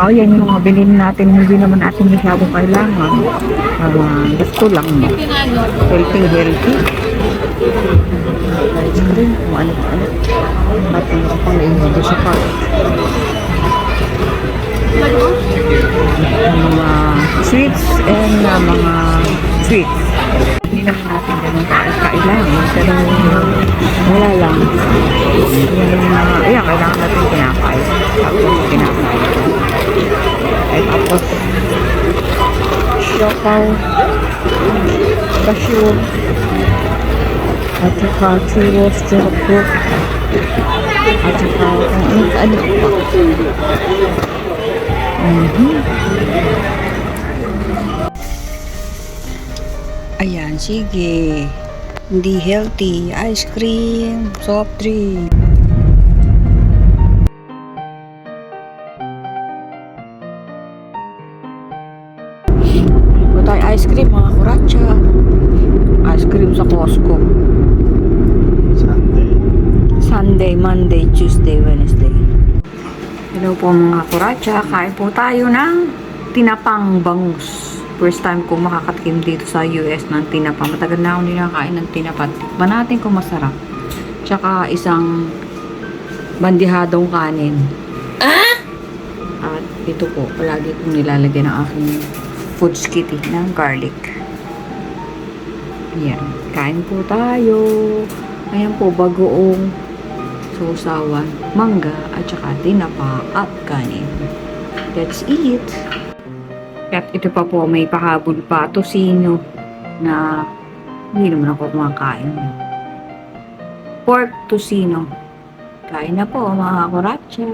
Tsaka yan yung mga bilhin natin, hindi naman natin masyado kailangan. Uh, gusto lang. Healthy, healthy. Ice cream, kung ano pa ano. At meron pang naiinindi sa park. Mga sweets and uh, mga sweets. Hindi naman natin ganun ka- kailangan. Pero wala lang. Yung mga, ayan, kailangan natin kinakain. Tapos kinakain. Ay, tapos siopaw, at saka churros, at saka ano, pa. Ayan, sige. Hindi healthy. Ice cream, soft drink. Tayo ice cream, mga kuratsa. Ice cream sa Costco. Sunday. Sunday, Monday, Tuesday, Wednesday. Hello po mga kuratsa. Kain po tayo ng tinapang bangus. First time ko makakatikim dito sa US ng tinapa. Matagal na ako nakakain ng tinapa. Tikman natin kung masarap. Tsaka isang bandihadong kanin. At ito po, palagi kong nilalagyan ng aking food skitty ng garlic. Ayan. Kain po tayo. Ayan po, bagoong sausawan, mangga, at saka tinapa at kanin. Let's eat! At ito pa po, may pahabol pa, tosino, na hindi naman ako kumakain. Pork tosino. Kain na po, mga kuratsa.